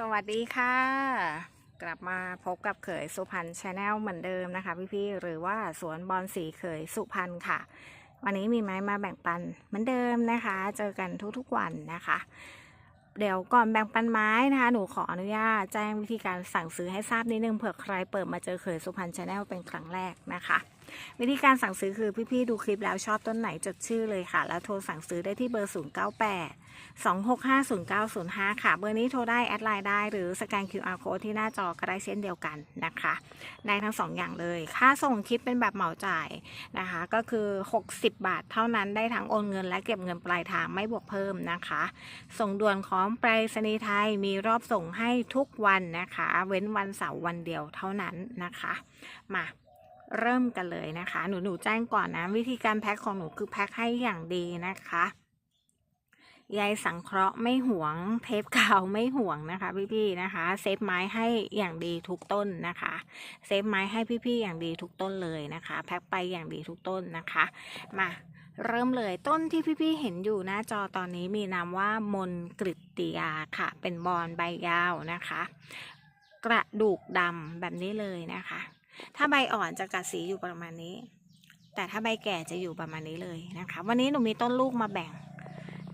สวัสดีค่ะ กลับมาพบกับเขยสุพรรณชาแนลเหมือนเดิมนะคะพี่ๆหรือว่าสวนบอลสีเขยสุพรรณค่ะ วันนี้มีไม้มาแบ่งปันเหมือนเดิมนะคะ เจอกันทุกๆวันนะคะ เดี๋ยวก่อนแบ่งปันไม้นะคะ หนูขออนุญาตแจ้งวิธีการสั่งซื้อให้ทราบนิดนึงเผื่อใครเปิดมาเจอเขยสุพรรณชาแนลเป็นครั้งแรกนะคะ วิธีการสั่งซื้อคือพี่ๆดูคลิปแล้วชอบต้นไหนจดชื่อเลยค่ะ แล้วโทรสั่งซื้อได้ที่เบอร์ 098 2650905 ค่ะ เบอร์นี้โทรได้ แอดไลน์ได้ หรือสแกน QR code ที่หน้าจอก็ได้เช่นเดียวกันนะคะได้ทั้ง2อย่างเลย ค่าส่งคิดเป็นแบบเหมาจ่ายนะคะ ก็คือ 60 บาทเท่านั้นได้ทั้งโอนเงินและเก็บเงินปลายทางไม่บวกเพิ่มนะคะ ส่งด่วนของไปรษณีย์ไทยมีรอบส่งให้ทุกวันนะคะ เว้นวันเสาร์วันเดียวเท่านั้นนะคะ มา เริ่มกันเลยนะคะ หนูหนูแจ้งก่อนนะ วิธีการแพ็คของหนูคือแพ็คให้อย่างดีนะคะใยสังเคราะห์ไม่หวงเทปกาวไม่ห่วงนะคะ พี่ๆนะคะ เซฟไม้ให้อย่างดีทุกต้นนะคะ เซฟไม้ให้พี่ๆอย่างดีทุกต้นเลยนะคะ แพ็คไปอย่างดีทุกต้นนะคะ มาเริ่มเลยต้นที่พี่ๆเห็นอยู่หน้าจอตอนนี้มีนามว่ามนกริตติยาค่ะ เป็นบอนใบยาวนะคะ กระดูกดำแบบนี้เลยนะคะ ถ้าใบอ่อนจะกัดสีอยู่ประมาณนี้ แต่ถ้าใบแก่จะอยู่ประมาณนี้เลยนะคะ วันนี้หนูมีต้นลูกมาแบ่ง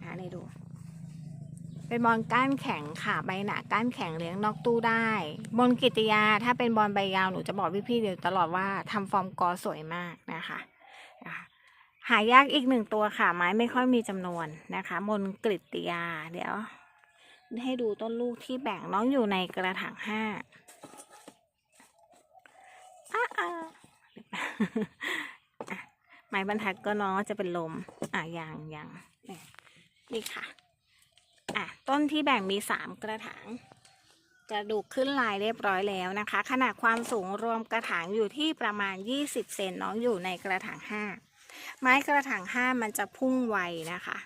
นะนี่ดู เป็นบอลก้านแข็งค่ะใบหนาก้านแข็งเลี้ยงนอกตู้ได้บนกิตยาถ้าเป็นบอลใบยาวหนูจะบอกพี่ๆเดี๋ยวตลอดว่าทำฟอร์มกอสวยมากนะคะหายากอีกหนึ่งตัวค่ะ ไม้ไม่ค่อยมีจำนวนนะคะ มนกริตยาเดี๋ยวให้ดูต้นลูกที่แบ่งน้องอยู่ในกระถางห้า อะอะอะไม้บรรทัดก็น้องจะเป็นลม อะอย่างอย่างนี่ค่ะ อะ ต้นที่แบ่งมีสามกระถาง กระดูกขึ้นลายเรียบร้อยแล้วนะคะ ขนาดความสูงรวมกระถางอยู่ที่ประมาณ 20 เซนน้องอยู่ในกระถางห้าไม้กระถางห้ามันจะพุ่งไวนะคะ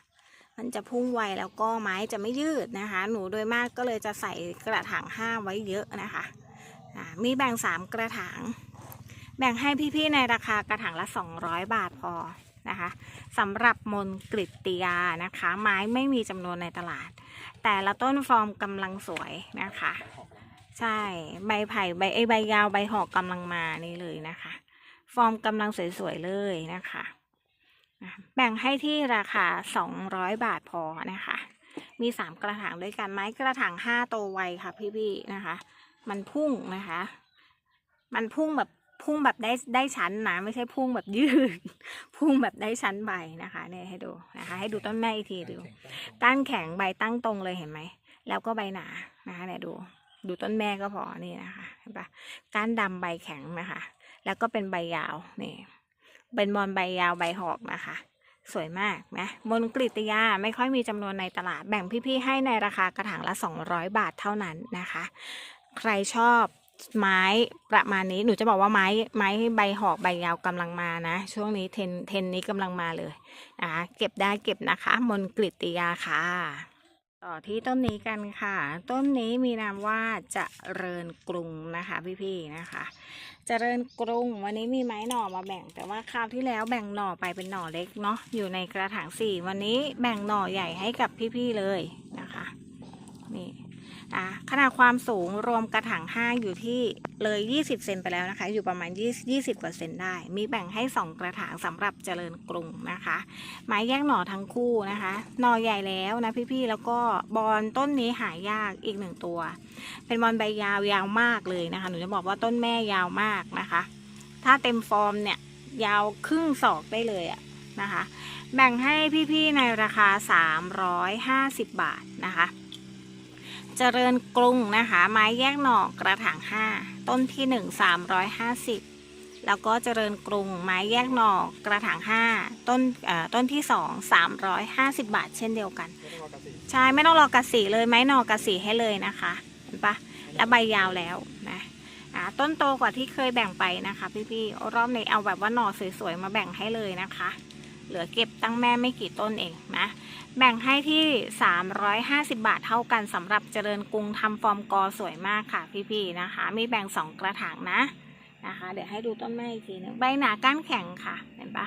มันจะพุ่งไวแล้วก็ไม้จะไม่ยืดนะคะ หนูโดยมากก็เลยจะใส่กระถางห้าไว้เยอะนะคะ มีแบ่งสามกระถาง แบ่งให้พี่ๆในราคากระถางละ 200 บาทพอนะคะสำหรับมนกริตติยานะคะ ไม้ไม่มีจำนวนในตลาด แต่ละต้นฟอร์มกำลังสวยนะคะ ใช่ใบไผ่ใบไอใบยาวใบหอกกำลังมานี่เลยนะคะ ฟอร์มกำลังสวยๆเลยนะคะแบ่งให้ที่ราคา 200 บาทพอนะคะ มีสามกระถางด้วยกันไม้กระถางห้าโตไวค่ะพี่ๆนะคะ มันพุ่งนะคะ มันพุ่งแบบ พุ่งแบบได้ได้ชั้นนะไม่ใช่พุ่งแบบยืด พุ่งแบบได้ชั้นใบนะคะเนี่ยให้ดูนะคะ ให้ดูต้นแม่อีกทีดูก้านแข็งใบตั้งตรงเลยเห็นไหมแล้วก็ใบหนานะคะเนี่ยดูดูต้นแม่ก็พอนี่นะคะเห็นปะก้านดำใบแข็งนะคะ แล้วก็เป็นใบยาวนี่เป็นมอนใบยาวใบหอกนะคะ สวยมากนะมนกริตยาไม่ค่อยมีจำนวนในตลาดแบ่งพี่ๆให้ในราคา กระถางละ 200 บาทเท่านั้นนะคะ ใครชอบ ไม้ประมาณนี้หนูจะบอกว่าไม้ไม้ใบหอกใบยาวกำลังมานะ ช่วงนี้เทนเทนนี้กำลังมาเลยนะคะเก็บได้เก็บนะคะ มนกริตยาค่ะ ต่อที่ต้นนี้กันค่ะ ต้นนี้มีนามว่าเจะเริญกรุงนะคะพี่ๆนะคะเจริญกรุงวันนี้มีไม้หน่อมาแบ่ง แต่ว่าคราวที่แล้วแบ่งหน่อไปเป็นหน่อเล็กเนาะอยู่ในกระถางสี่วันนี้แบ่งหน่อใหญ่ให้กับพี่ๆเลยนะคะ นี่ อะขนาดความสูงรวมกระถางห้าอยู่ที่เลย 20 เซนไปแล้วนะคะ อยู่ประมาณ 20 20กว่าเซนได้ มีแบ่งให้ 2 กระถางสำหรับเจริญกรุงนะคะ ไม้แยกหน่อทั้งคู่นะคะ หน่อใหญ่แล้วนะพี่ๆ แล้วก็บอลต้นนี้หายากอีกหนึ่งตัว เป็นบอลใบยาวยาวมากเลยนะคะ หนูจะบอกว่าต้นแม่ยาวมากนะคะ ถ้าเต็มฟอร์มเนี่ยยาวครึ่งศอกได้เลยอะนะคะ แบ่งให้พี่ๆ ในราคา 350 บาทนะคะ เจริญกรุงนะคะ ไม้แยกหน่อกระถาง 5 ต้นที่ 1 350 แล้วก็เจริญกรุง ไม้แยกหน่อกระถาง 5 ต้นเอ่อต้นที่ 2 350 บาท เช่นเดียวกัน ใช่ไม่ต้องรอกระสีเลยไม้หน่อกระสีให้เลยนะคะเห็นปะแล้วใบยาวแล้วนะต้นโตกว่าที่เคยแบ่งไปนะคะ พี่ๆรอบนี้เอาแบบว่าหน่อสวยๆมาแบ่งให้เลยนะคะ เหลือเก็บตั้งแม่ไม่กี่ต้นเองนะแบ่งให้ที่ 350 บาทเท่ากันสำหรับเจริญกรุงทำฟอร์มกอสวยมากค่ะพี่ๆนะคะ มีแบ่ง 2 กระถางนะนะคะ เดี๋ยวให้ดูต้นแม่อีกทีนึงใบหนาก้านแข็งค่ะเห็นปะ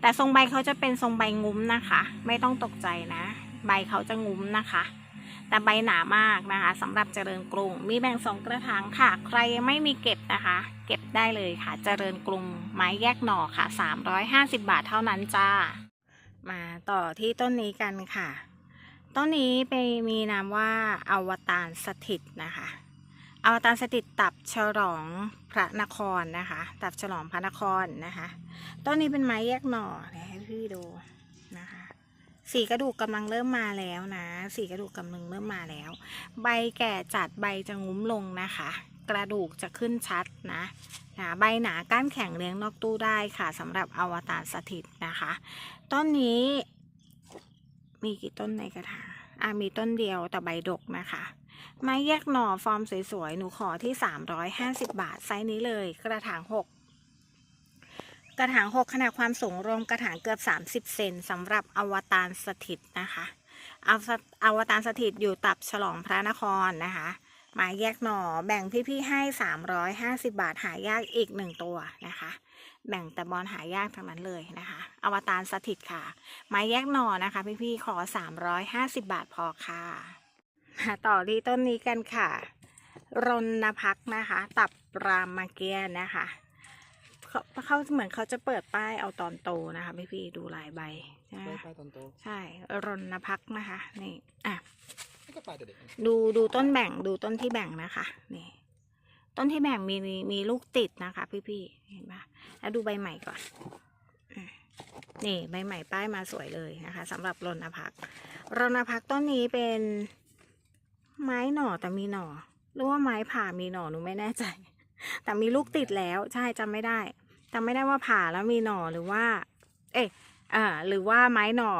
แต่ทรงใบเขาจะเป็นทรงใบงุ้มนะคะ ไม่ต้องตกใจนะ ใบเขาจะงุ้มนะคะ แต่ใบหนามากนะคะสำหรับเจริญกรุง มีแบ่งสองกระถางค่ะ ใครไม่มีเก็บนะคะ เก็บได้เลยค่ะ เจริญกรุง ไม้แยกหน่อค่ะ 350 บาทเท่านั้นจ้า มาต่อที่ต้นนี้กันค่ะ ต้นนี้ไปมีนามว่าอวตารสถิตนะคะอวตารสถิตตับฉลองพระนครนะคะ ตับฉลองพระนครนะคะ ต้นนี้เป็นไม้แยกหน่อให้พี่ดู สีกระดูกกำลังเริ่มมาแล้วนะ สีกระดูกกำลังเริ่มมาแล้ว ใบแก่จัดใบจะงุ้มลงนะคะ กระดูกจะขึ้นชัดนะนะใบหนาก้านแข็งเลี้ยงนอกตู้ได้ค่ะสำหรับอวตารสถิตนะคะ ต้นนี้มีกี่ต้นในกระถางอะมีต้นเดียวแต่ใบดกนะคะไม้แยกหน่อฟอร์มสวยๆ หนูขอที่ 350 บาท ไซส์นี้เลย กระถาง 6 กระถาง 6 ขนาดความสูงรวมกระถางเกือบ 30 เซนสำหรับอวตารสถิตนะคะอวอวตารสถิตอยู่ตับฉลองพระนครนะคะไม้แยกหน่อแบ่งพี่ๆให้ 350 บาทหายากอีกหนึ่งตัวนะคะ แบ่งแต่บอลหายากทั้งนั้นเลยนะคะ อวตารสถิตค่ะไม้แยกหน่อนะคะพี่ๆขอ 350 บาทพอค่ะมาต่อที่ต้นนี้กันค่ะ รณพักษ์นะคะ ตับรามเกียร์นะคะ เขาเขาเหมือนเขาจะเปิดป้ายเอาตอนโตนะคะพี่ๆดูลายใบใช่ไหมไปไปตอนโตใช่รณพักษ์นะคะ นี่อะนี่ก็ปลาแต่เด็กนะดูดูต้นแบ่งดูต้นที่แบ่งนะคะ นี่ ต้นที่แบ่งมีมีมีลูกติดนะคะ พี่ๆเห็นปะแล้วดูใบใหม่ก่อนอืมนี่ใบใหม่ป้ายมาสวยเลยนะคะสำหรับรณพักษ์รณพักษ์ต้นนี้เป็นไม้หน่อแต่มีหน่อหรือว่าไม้ผ่ามีหน่อหนูไม่แน่ใจ แต่มีลูกติดแล้วใช่จำไม่ได้ จำไม่ได้ว่าผ่าแล้วมีหน่อหรือว่า เอ๊ะอ่าหรือว่าไม้หน่อ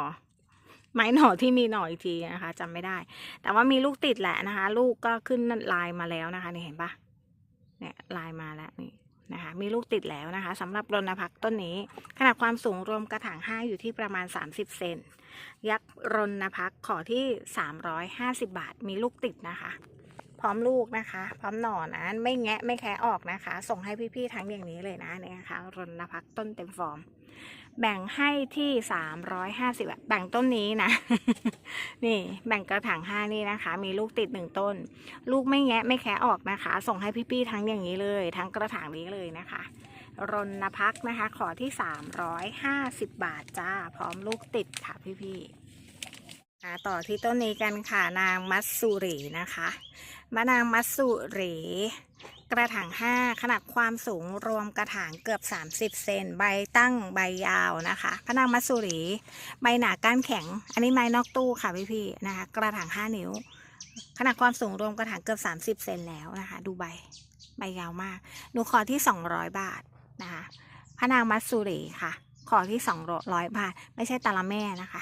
ไม้หน่อที่มีหน่ออีกทีนะคะจำไม่ได้ แต่ว่ามีลูกติดแหละนะคะ ลูกก็ขึ้นลายมาแล้วนะคะนี่เห็นปะเนี่ยลายมาแล้วนี่นะคะมีลูกติดแล้วนะคะสำหรับรณพักต้นนี้ ขนาดความสูงรวมกระถางห้าอยู่ที่ประมาณ 30 เซนยักษ์รณพักขอที่ 350 บาท มีลูกติดนะคะ พร้อมลูกนะคะ พร้อมหน่อนะไม่แงะไม่แคะออกนะคะ ส่งให้พี่ๆทั้งอย่างนี้เลยนะเนี่ยนะคะรณพักต้นเต็มฟอร์ม แบ่งให้ที่350อะแบ่งต้นนี้นะ นี่แบ่งกระถางห้านี่นะคะ มีลูกติดหนึ่งต้น ลูกไม่แงะไม่แคะออกนะคะ ส่งให้พี่ๆทั้งอย่างนี้เลย ทั้งกระถางนี้เลยนะคะรณพักษ์นะคะ ขอที่ 350 บาทจ้า พร้อมลูกติดค่ะพี่ๆอ่ต่อที่ต้นนี้กันค่ะนางมัตสุรีนะคะ มะนางมัตสุรีกระถางห้าขนาดความสูงรวมกระถางเกือบ 30 เซน ใบตั้งใบยาวนะคะพะนางมัตสุรี ใบหนาก้านแข็ง อันนี้ไม้นอกตู้ค่ะพี่พี่ๆนะคะ กระถาง 5 นิ้ว ขนาดความสูงรวมกระถางเกือบ 30 เซนแล้วนะคะ ดูใบ ใบยาวมาก หนูขอที่ 200 บาทนะคะพะนางมัตสุรีค่ะ ขอที่200บาท ไม่ใช่ตาละแม่นะคะ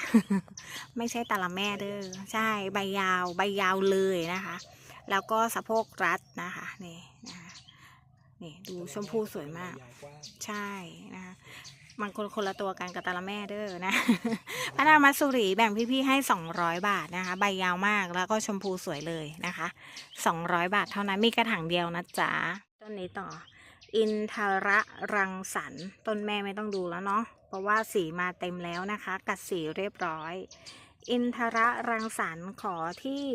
ไม่ใช่ตาละแม่เด้อ ใช่ ใบยาว ใบยาวเลยนะคะ แล้วก็สะโพกรัดนะคะนี่นะคะนี่ดูชมพูสวยมากยาวกว้างใช่นะคะมันคนคนละตัวกันกับตาละแม่เด้อนะพระนางมัตสุรีแบ่งพี่ๆให้ 200 บาทนะคะ ใบยาวมากแล้วก็ชมพูสวยเลยนะคะ 200 บาทเท่านั้นมีกระถางเดียวนะจ๊ะต้นนี้ต่อ อินทระรังสรรค์ต้นแม่ไม่ต้องดูแล้วเนาะเพราะว่าสีมาเต็มแล้วนะคะ กัดสีเรียบร้อย อินทระรังสรรค์ขอที่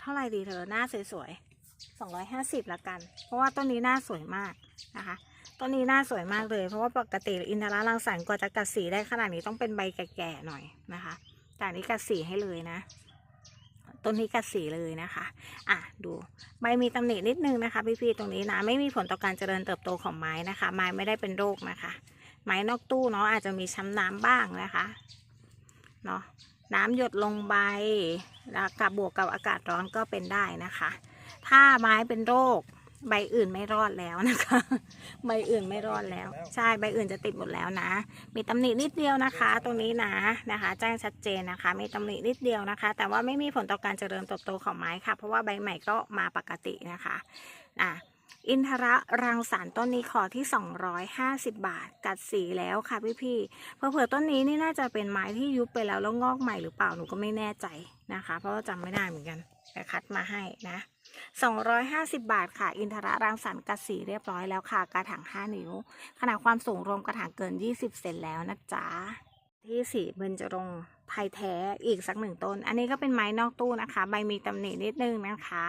เท่าไหร่ดีเธอหน้าสวยๆสองร้อยห้าสิบละกัน เพราะว่าต้นนี้หน้าสวยมากนะคะต้นนี้หน้าสวยมากเลย เพราะว่าปกติอินทรารังสรรค์กว่าจะกัดสีได้ขนาดนี้ต้องเป็นใบแก่ๆหน่อยนะคะแต่อันนี้กัดสีให้เลยนะต้นนี้กัดสีเลยนะคะ อะ ดูใบมีตำหนินิดนึงนะคะ พี่ๆ ตรงนี้นะ ไม่มีผลต่อการเจริญเติบโตของไม้นะคะ ไม้ไม่ได้เป็นโรคนะคะ ไม้นอกตู้เนาะอาจจะมีช้ำน้ำบ้างนะคะ เนาะ น้ำหยดลงใบแล้วกับบวกกับอากาศร้อนก็เป็นได้นะคะ ถ้าไม้เป็นโรคใบอื่นไม่รอดแล้วนะคะ ใบอื่นไม่รอดแล้ว ใช่ใบอื่นจะติดหมดแล้วนะ มีตำหนินิดเดียวนะคะ ตรงนี้นะนะคะ แจ้งชัดเจนนะคะ มีตำหนินิดเดียวนะคะ แต่ว่าไม่มีผลต่อการเจริญเติบโตของไม้ค่ะ เพราะว่าใบใหม่ก็มาปกตินะคะอะ อินทระรังสรรค์ต้นนี้ขอที่ 250 บาท กัดสีแล้วค่ะพี่ๆเผื่อต้นนี้นี่น่าจะเป็นไม้ที่ยุบไปแล้วแล้วงอกใหม่หรือเปล่าหนูก็ไม่แน่ใจนะคะ เพราะว่าจำไม่ได้เหมือนกันแต่คัดมาให้นะ 250 บาทค่ะ อินทระรังสรรค์กัดสีเรียบร้อยแล้วค่ะ กระถาง 5 นิ้ว ขนาดความสูงรวมกระถางเกิน 20 เซนแล้วนะจ๊ะ ที่สีเบญจรงไทยแท้อีกสักหนึ่งต้น อันนี้ก็เป็นไม้นอกตู้นะคะ ใบมีตำหนินิดนึงนะคะ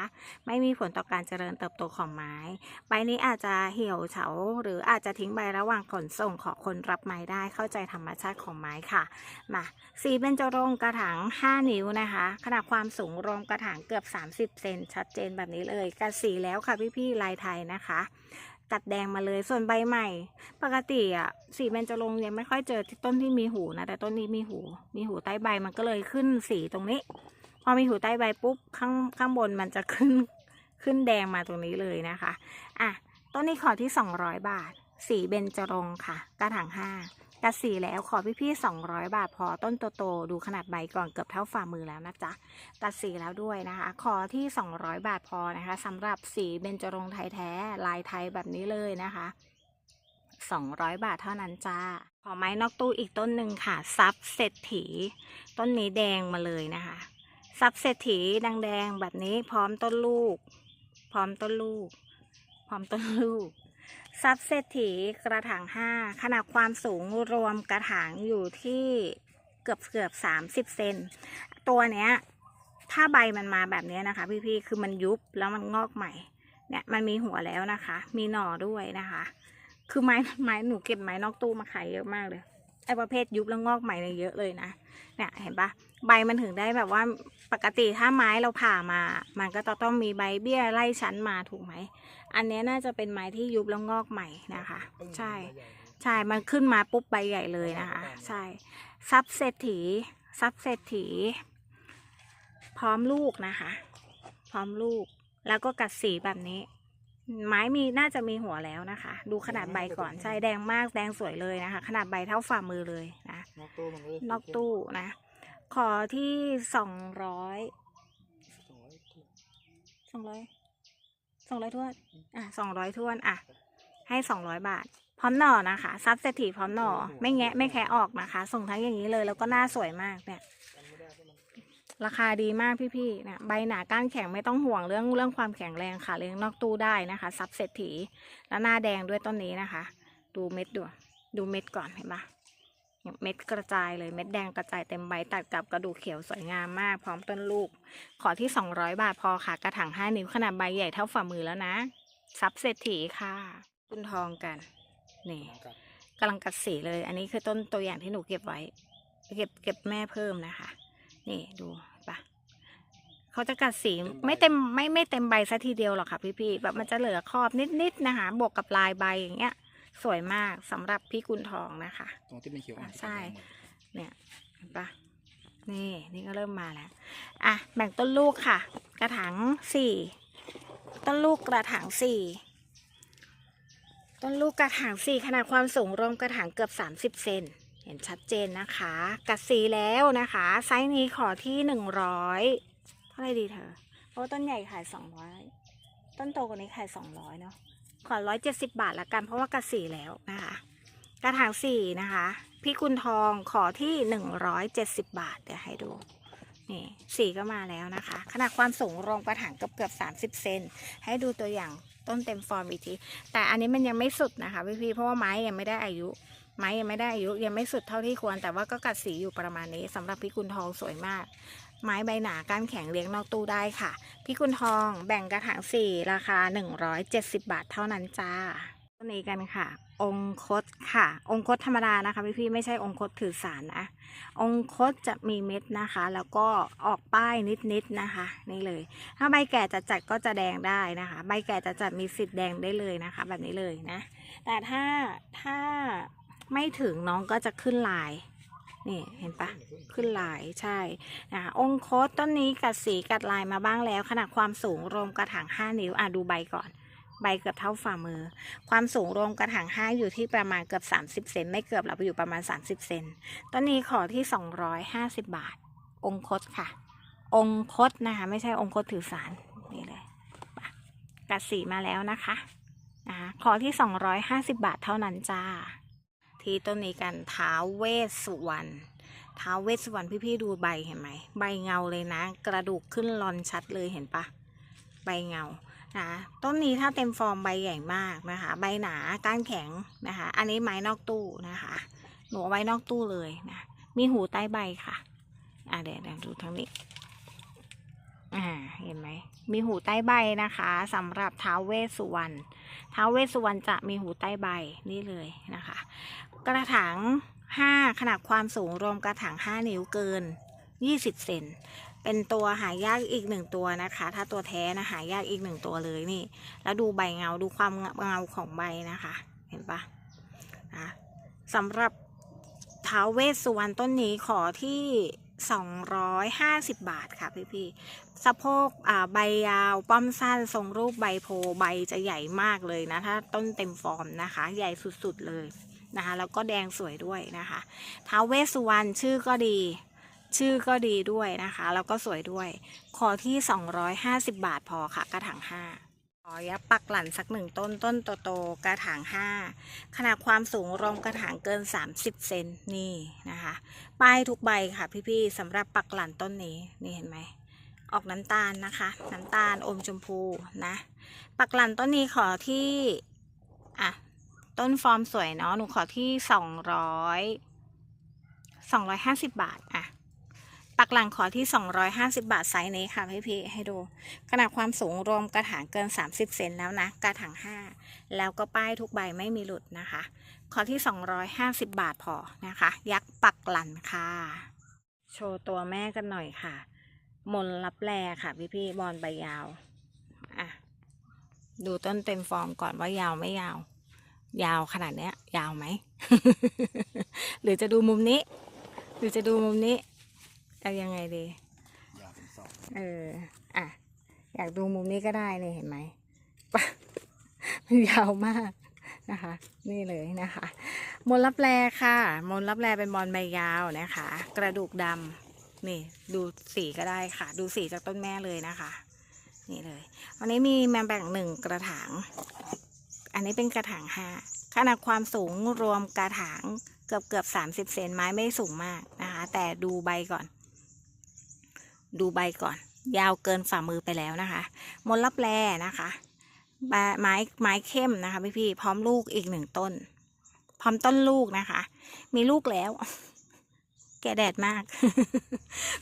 ไม่มีผลต่อการเจริญเติบโตของไม้ ใบนี้อาจจะเหี่ยวเฉา หรืออาจจะทิ้งใบระหว่างขนส่งของคนรับไม้ได้เข้าใจธรรมชาติของไม้ค่ะ มาสีเบญจรงกระถาง 5 นิ้วนะคะ ขนาดความสูงรวมกระถางเกือบ 30 เซนชัดเจนแบบนี้เลยกัดสีแล้วค่ะพี่ๆลายไทยนะคะ ตัดแดงมาเลย ส่วนใบใหม่ ปกติอะ สีเบญจรงค์ยังไม่ค่อยเจอที่ต้นที่มีหูนะ แต่ต้นนี้มีหู มีหูใต้ใบมันก็เลยขึ้นสีตรงนี้ พอมีหูใต้ใบปุ๊บข้างข้างบนมันจะขึ้นขึ้นแดงมาตรงนี้เลยนะคะ อะ ต้นนี้ขอที่ 200 บาท สีเบญจรงค์ค่ะ กระถางห้า กัดสีแล้วขอพี่ๆ200 บาทพอต้นโตๆดูขนาดใบก่อนเกือบเท่าฝ่ามือแล้วนะจ๊ะตัดสีแล้วด้วยนะคะ ขอที่ 200 บาทพอนะคะสำหรับสีเบญจรงไทยแท้ลายไทยแบบนี้เลยนะคะ 200 บาทเท่านั้นจ้าขอไม้นอกตู้อีกต้นหนึ่งค่ะซับเศรษฐี ต้นนี้แดงมาเลยนะคะซับเศรษฐีแดงๆแบบนี้พร้อมต้นลูก พร้อมต้นลูก พร้อมต้นลูก ซับเศรษฐีกระถางห้าขนาดความสูงรวมกระถางอยู่ที่เกือบเกือบสามสิบเซนตัวเนี้ย ถ้าใบมันมาแบบเนี้ยนะคะ พี่ๆคือมันยุบแล้วมันงอกใหม่ เนี่ยมันมีหัวแล้วนะคะ มีหน่อด้วยนะคะ คือไม้ไม้หนูเก็บไม้นอกตู้มาขายเยอะมากเลย ไอ้ประเภทยุบแล้วงอกใหม่เนี่ยเยอะเลยนะเนี่ยเห็นปะใบมันถึงได้แบบว่าปกติถ้าไม้เราผ่ามา มันก็จะต้องมีใบเบี้ยไล่ชั้นมาถูกไหม อันเนี้ยน่าจะเป็นไม้ที่ยุบแล้วงอกใหม่นะคะ ใช่ ใช่ มันขึ้นมาปุ๊บใบใหญ่เลยนะคะ ใช่ ซับเศรษฐี ซับเศรษฐี พร้อมลูกนะคะ พร้อมลูก แล้วก็กัดสีแบบนี้ ไม้มีน่าจะมีหัวแล้วนะคะ ดูขนาดใบก่อนใช่แดงมากแดงสวยเลยนะคะ ขนาดใบเท่าฝ่ามือเลยนะนอกตู้มันก็เลยนอกตู้นะ ขอที่สองร้อยสองร้อยสองร้อยสองร้อยทวนอะสองร้อยทวนอะ ให้สองร้อยบาท พร้อมหน่อนะคะซับเศรษฐีพร้อมหน่อ ไม่แงะไม่แคะออกนะคะ ส่งทั้งอย่างนี้เลย แล้วก็หน้าสวยมากเนี่ย ราคาดีมากพี่ๆนะใบหนาก้านแข็งไม่ต้องห่วงเรื่องเรื่องความแข็งแรงค่ะเลี้ยงนอกตู้ได้นะคะซับเศรษฐีแล้วหน้าแดงด้วยต้นนี้นะคะ ดูเม็ดดูดูเม็ดก่อนเห็นปะเนี่ยเม็ดกระจายเลยเม็ดแดงกระจายเต็มใบตัดกับกระดูกเขียวสวยงามมาก พร้อมต้นลูก ขอที่ 200 บาทพอค่ะ กระถาง5 นิ้วขนาดใบใหญ่เท่าฝ่ามือแล้วนะซับเศรษฐีค่ะคุณทองกันนี่น้องกัดกำลังกัดสีเลย อันนี้คือต้นตัวอย่างที่หนูเก็บไว้ เก็บเก็บแม่เพิ่มนะคะ นี่ดูปะ เขาจะกัดสีไม่เต็มไม่ไม่เต็มใบซะทีเดียวหรอกค่ะพี่ๆแบบมันจะเหลือขอบนิดๆนะคะบวกกับลายใบอย่างเงี้ย สวยมากสำหรับพี่กุลทองนะคะตรงที่มันเขียวอ่อนใช่ เนี่ยเห็นปะนี่นี่ก็เริ่มมาแล้วอะแบ่งต้นลูกค่ะ กระถางสี่ต้นลูกกระถางสี่ต้นลูกกระถางสี่ขนาดความสูงรวมกระถางเกือบสามสิบเซนเห็นชัดเจนนะคะ กัดสีแล้วนะคะ ไซส์นี้ขอที่หนึ่งร้ อยเท่าไรดีเธอ เพราะต้นใหญ่ขายสองร้อยต้นโตกว่านี้ขายสองร้อยเนาะ ขอร้อยเจ็ดสิบาทละกัน เพราะว่ากัดสีแล้วนะคะ กระถางสี่นะคะ พี่กุลทองขอที่หนึ่งร้อยเจ็ดสิบบาท เดี๋ยวให้ดู นี่สีก็มาแล้วนะคะ ขนาดความสูงรวมกระถางเกือบเกือบสามสิบเซน ให้ดูตัวอย่างต้นเต็มฟอร์มอีกที แต่อันนี้มันยังไม่สุดนะคะพี่พี่ๆเพราะว่าไม้ยังไม่ได้อายุไม้ยังไม่ได้อายุยังไม่สุดเท่าที่ควร แต่ว่าก็กัดสีอยู่ประมาณนี้สำหรับพี่กุลทองสวยมาก ไม้ใบหนากานแข็งเลี้ยงนอกตู้ได้ค่ะ พี่กุลทองแบ่งกระถางสี่ราคาหนึ่งร้อยเจ็ดสิบบาทเท่านั้นจ้าต้นนี้กันค่ะ องคตค่ะ องคตธรรมดานะคะพี่พี่ไม่ใช่องคตถือสารนะ องคตจะมีเม็ดนะคะ แล้วก็ออกป้ายนิดๆนะคะ นี่เลย ถ้าใบแก่จะจัดก็จะแดงได้นะคะ ใบแก่จะจัดมีสิทธิ์แดงได้เลยนะคะ แบบนี้เลยนะ แต่ถ้าถ้าไม่ถึงน้องก็จะขึ้นลาย นี่เห็นปะขึ้นลายใช่นะองค์โคตต้นนี้กัดสีกัดลายมาบ้างแล้วขนาดความสูงรวมกระถาง5 นิ้วอะดูใบก่อน ใบเกือบเท่าฝ่ามือ ความสูงรวมกระถาง5อยู่ที่ประมาณเกือบ 30 เซนไม่เกือบเราไปอยู่ประมาณ 30 เซนต้นนี้ขอที่ 250 บาท องค์คตค่ะ องค์คตนะคะไม่ใช่องค์คตถือสารนี่เลยกัดสีมาแล้วนะคะขอที่ 250 บาทเท่านั้นจ้า ที่ต้นนี้กันท้าวเวสสุวรรณท้าวเวสสุวรรณพี่ๆดูใบเห็นไหมใบเงาเลยนะ กระดูกขึ้นรอนชัดเลยเห็นปะใบเงานะต้นนี้ถ้าเต็มฟอร์มใบใหญ่มากนะคะ ใบหนาก้านแข็งนะคะ อันนี้ไม้นอกตู้นะคะ หนูไว้นอกตู้เลยนะมีหูใต้ใบค่ะ อ่าเดี๋ยวเดี๋ยวดูทางนี้อ่าเห็นไหมมีหูใต้ใบนะคะสำหรับท้าวเวสสุวรรณท้าวเวสสุวรรณจะมีหูใต้ใบนี่เลยนะคะ กระถางห้าขนาดความสูงรวมกระถางห้านิ้วเกินยี่สิบเซน เป็นตัวหายากอีกหนึ่งตัวนะคะ ถ้าตัวแท้นะหายากอีกหนึ่งตัวเลยนี่ แล้วดูใบเงาดูความเงาของใบนะคะ เห็นปะนะสำหรับท้าวเวสสุวรรณต้นนี้ขอที่ 250 บาทค่ะพี่ๆสะโพกอ่าใบยาวป้อมสั้นทรงรูปใบโพใบจะใหญ่มากเลยนะ ถ้าต้นเต็มฟอร์มนะคะ ใหญ่สุดๆเลย นะคะแล้วก็แดงสวยด้วยนะคะท้าวเวสสุวรรณชื่อก็ดี ชื่อก็ดีด้วยนะคะ แล้วก็สวยด้วย ขอที่ 250 บาทพอค่ะกระถางห้าขอยับปักหลั่นสักหนึ่งต้นต้นโตๆกระถางห้าขนาดความสูงรวมกระถางเกิน 30 เซนนี่นะคะป้ายทุกใบค่ะพี่ๆสำหรับปักหลั่นต้นนี้นี่เห็นไหมออกน้ำตาลนะคะ น้ำตาลอมชมพูนะ ปักหลั่นต้นนี้ขอที่อะ ต้นฟอร์มสวยเนาะหนูขอที่สองร้อยสองร้อยห้าสิบบาทอะปักหลังขอที่250บาทไซส์นี้ค่ะพี่พี่ให้ดู ขนาดความสูงรวมกระถางเกิน30เซนแล้วนะ กระถาง5แล้วก็ป้ายทุกใบไม่มีหลุดนะคะ ขอที่250บาทพอนะคะ ยักษ์ปักหลันค่ะ โชว์ตัวแม่กันหน่อยค่ะ มนรับแลค่ะพี่พี่บอลใบยาวอะดูต้นเต็มฟอร์มก่อนว่ายาวไม่ยาว ยาวขนาดเนี้ย ยาวไหม หรือจะดูมุมนี้ หรือจะดูมุมนี้เอายังไงดียาวถึงสองเอออะอยากดูมุมนี้ก็ได้นี่เห็นไหมปะมันยาวมากนะคะ นี่เลยนะคะมนลับแลค่ะมนลับแลเป็นบอลใบยาวนะคะ กระดูกดำนี่ดูสีก็ได้ค่ะ ดูสีจากต้นแม่เลยนะคะ นี่เลย วันนี้มีแมงแบ่งหนึ่งกระถาง อันนี้เป็นกระถางห้าขนาดความสูงรวมกระถางเกือบเกือบสามสิบเซนไม้ไม่สูงมากนะคะ แต่ดูใบก่อน ดูใบก่อน ยาวเกินฝ่ามือไปแล้วนะคะมนลับแลนะคะใบไม้ไม้เข้มนะคะพี่พี่พร้อมลูกอีกหนึ่งต้น พร้อมต้นลูกนะคะ มีลูกแล้ว แก่แดดมาก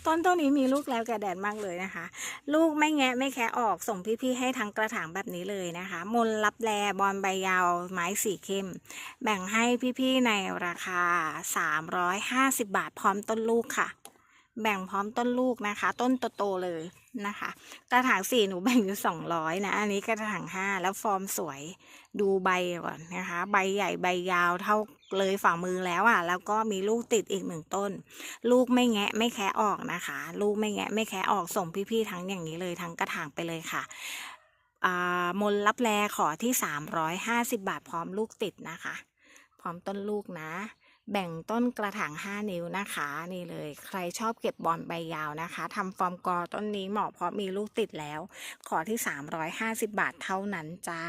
ต้นต้นนี้มีลูกแล้วแก่แดดมากเลยนะคะ ลูกไม่แงะไม่แคะออกส่งพี่ๆให้ทั้งกระถางแบบนี้เลยนะคะมนลับแลบอลใบยาวไม้สีเข้ม แบ่งให้พี่ๆในราคา 350 บาทพร้อมต้นลูกค่ะ แบ่งพร้อมต้นลูกนะคะ ต้นโตๆเลยนะคะ กระถางสี่หนูแบ่งอยู่สองร้อยนะ อันนี้กระถางห้าแล้วฟอร์มสวยดูใบก่อนนะคะ ใบใหญ่ใบยาวเท่าเลยฝ่ามือแล้วอะ แล้วก็มีลูกติดอีกหนึ่งต้น ลูกไม่แงะไม่แคะออกนะคะ ลูกไม่แงะไม่แคะออกส่งพี่ๆทั้งอย่างนี้เลยทั้งกระถางไปเลยค่ะมนรับแลขอที่สามร้อยห้าสิบบาทพร้อมลูกติดนะคะ พร้อมต้นลูกนะ แบ่งต้นกระถาง 5 นิ้วนะคะ นี่เลย ใครชอบเก็บบอลใบยาวนะคะทำฟอร์มกอต้นนี้เหมาะเพราะมีลูกติดแล้ว ขอที่ 350 บาทเท่านั้นจ้า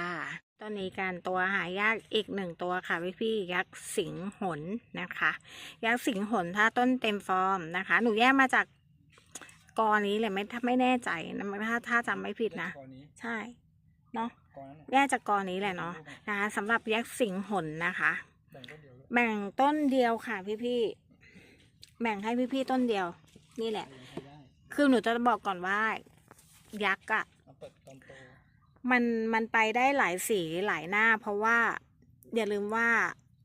ต้นนี้การตัวหายากอีกหนึ่งตัวค่ะพี่พี่ๆยักษ์สิงหนนะคะ ยักษ์สิงหนถ้าต้นเต็มฟอร์มนะคะ หนูแยกมาจากกอนี้เลยไม่ถ้าไม่แน่ใจนะถ้าถ้าจำไม่ผิดนะก้อนนี้ใช่เนาะก้อนนั้นแยกจากกอนี้แหละเนาะนะคะสำหรับยักษ์สิงหนนะคะ แบ่งต้นเดียวด้วยแบ่งต้นเดียวค่ะพี่พี่ๆแบ่งให้พี่พี่ๆต้นเดียว นี่แหละ ยังให้ได้คือหนูจะบอกก่อนว่า ยักษ์อะเอาเปิดตอนโตมันมันไปได้หลายสีหลายหน้า เพราะว่า อย่าลืมว่า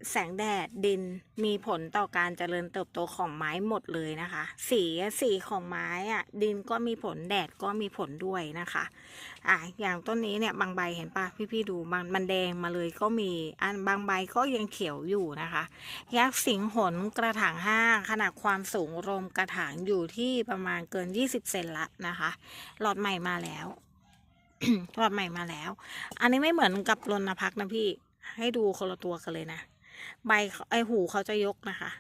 แสงแดดดินมีผลต่อการเจริญเติบโตของไม้หมดเลยนะคะ สีสีของไม้อะดินก็มีผลแดดก็มีผลด้วยนะคะอะอย่างต้นนี้เนี่ยบางใบเห็นปะพี่ๆดูบางมันแดงมาเลยก็มีอันบางใบก็ยังเขียวอยู่นะคะ ยักษ์สิงหนกระถางห้าขนาดความสูงรมกระถางอยู่ที่ประมาณเกิน 20 เซนละนะคะ หลอดใหม่มาแล้วหลอดใหม่มาแล้ว อันนี้ไม่เหมือนกับรณพักนะพี่ให้ดูคนละตัวกันเลยนะ ใบไอหูเขาจะยกนะคะ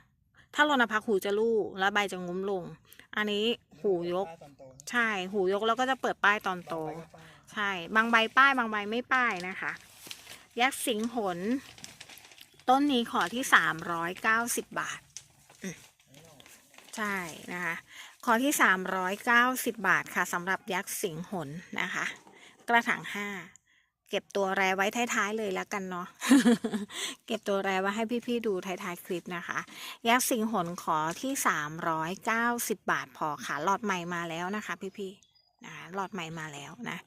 ถ้ารณพักหูจะลู่แล้วใบจะงุ้มลง อันนี้หูยกตอนโตนะใช่ หูยกแล้วก็จะเปิดป้ายตอนโตบางใบก็ป้ายใช่ บางใบป้ายบางใบไม่ป้ายนะคะยักษ์สิงหน ต้นนี้ขอที่สามร้อยเก้าสิบบาทอืมใช่นะคะขอที่สามร้อยเก้าสิบบาทค่ะสำหรับยักษ์สิงหนนะคะ กระถางห้า เก็บตัวแรไว้ท้ายๆเลยแล้วกันเนาะ เก็บตัวแรไว้ให้พี่ๆดูท้ายๆคลิปนะคะยักษ์สิงหนขอที่สามร้อยเก้าสิบบาทพอค่ะหลอดใหม่มาแล้วนะคะ พี่ๆนะคะหลอดใหม่มาแล้วนะ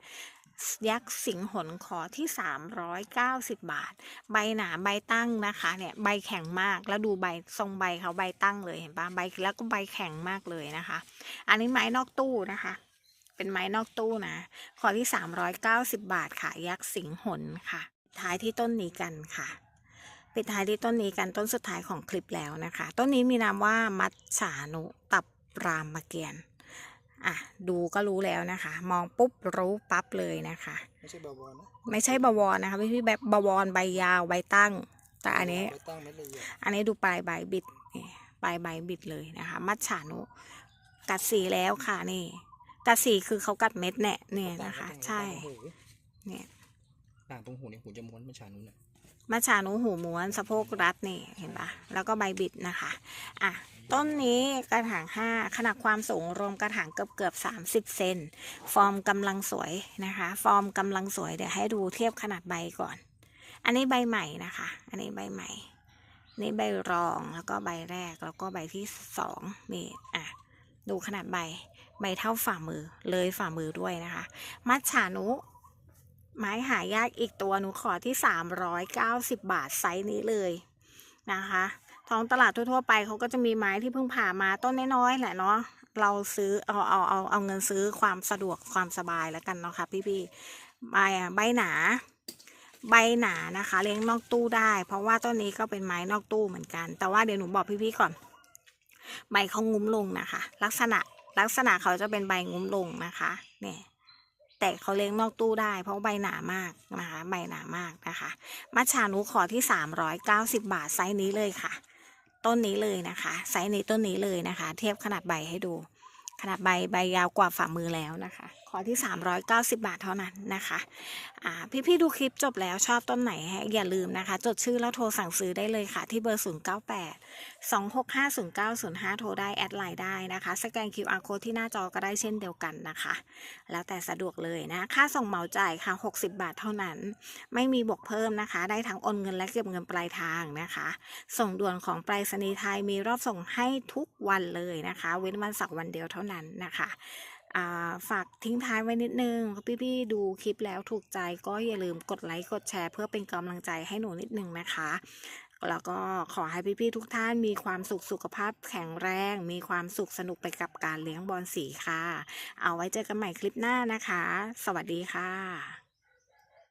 ยักษ์สิงหนขอที่สามร้อยเก้าสิบบาท ใบหนาใบตั้งนะคะเนี่ยใบแข็งมากแล้วดูใบทรงใบเขาใบตั้งเลยเห็นปะใบแล้วก็ใบแข็งมากเลยนะคะ อันนี้ไม้นอกตู้นะคะ เป็นไม้นอกตู้นะขอที่สามร้อยเก้าสิบบาทค่ะ ยักษ์สิงหนค่ะ ท้ายที่ต้นนี้กันค่ะ ปิดท้ายที่ต้นนี้กันต้นสุดท้ายของคลิปแล้วนะคะ ต้นนี้มีนามว่ามัจฉานุตับรามเกียรติอะดูก็รู้แล้วนะคะ มองปุ๊บรู้ปั๊บเลยนะคะ ไม่ใช่บาวรนะไม่ใช่บวรนะคะพี่พี่แบบบวรใบยาวใบตั้ง แต่อันนี้ไว้ตั้งเม็ดละเอียดอันนี้ดูปลายใบบิดนี่ปลายใบบิดเลยนะคะ มัดฉานุกัดสีแล้วค่ะนี่ กัดสีคือเขากัดเม็ดแน่เนี่ยนะคะ ใช่ เนี่ยต่างตรงหูเนี่ยหูจะม้วนมันชานุนน่ะมัดฉานุหูม้วนสะโพกรัดนี่เห็นปะแล้วก็ใบบิดนะคะ อะต้นนี้กระถางห้าขนาดความสูงรวมกระถางเกือบเกือบสามสิบเซน ฟอร์มกำลังสวยนะคะ ฟอร์มกำลังสวยเดี๋ยวให้ดูเทียบขนาดใบก่อน อันนี้ใบใหม่นะคะ อันนี้ใบใหม่ นี่ใบรองแล้วก็ใบแรกแล้วก็ใบที่สองนี่อะดูขนาดใบ ใบเท่าฝ่ามือเลยฝ่ามือด้วยนะคะ มัดฉานุ ไม้หายากอีกตัวหนูขอที่ 390 บาทไซส์นี้เลยนะคะท้องตลาดทั่วๆไปเขาก็จะมีไม้ที่เพิ่งผ่ามาต้นน้อยๆแหละเนาะเราซื้อเอาเอาเอาเอาเงินซื้อความสะดวกความสบายแล้วกันเนาะค่ะพี่ๆใบใบหนาใบหนานะคะ เลี้ยงนอกตู้ได้ เพราะว่าต้นนี้ก็เป็นไม้นอกตู้เหมือนกัน แต่ว่าเดี๋ยวหนูบอกพี่ๆก่อน ใบเขางุ้มลงนะคะ ลักษณะ ลักษณะเขาจะเป็นใบงุ้มลงนะคะเนี่ยแต่เขาเลี้ยงนอกตู้ได้ เพราะใบหนามากนะคะใบหนามากนะคะมัชชานุขอที่ 390 บาทไซส์นี้เลยค่ะ ต้นนี้เลยนะคะไซส์นี้ต้นนี้เลยนะคะ เทียบขนาดใบให้ดู ขนาดใบใบยาวกว่าฝ่ามือแล้วนะคะขอที่ 390 บาทเท่านั้นนะคะอ่าพี่ๆดูคลิปจบแล้วชอบต้นไหนให้อย่าลืมนะคะ จดชื่อแล้วโทรสั่งซื้อได้เลยค่ะ ที่เบอร์ 098 2650905 โทรได้แอดไลน์ได้นะคะ สแกน QR code ที่หน้าจอก็ได้เช่นเดียวกันนะคะ แล้วแต่สะดวกเลยนะ ค่าส่งเหมาจ่ายค่ะ 60 บาทเท่านั้น ไม่มีบวกเพิ่มนะคะ ได้ทั้งโอนเงินและเก็บเงินปลายทางนะคะ ส่งด่วนของไปรษณีย์ไทยมีรอบส่งให้ทุกวันเลยนะคะ เว้นวันเสาร์วันเดียวเท่านั้นนะคะ ฝากทิ้งท้ายไว้นิดนึงพี่ๆดูคลิปแล้วถูกใจก็อย่าลืมกดไลค์กดแชร์ เพื่อเป็นกำลังใจให้หนูนิดนึงนะคะแล้วก็ขอให้พี่ๆทุกท่านมีความสุขสุขภาพแข็งแรง มีความสุขสนุกไปกับการเลี้ยงบอลสีค่ะ เอาไว้เจอกันใหม่คลิปหน้านะคะ สวัสดีค่ะ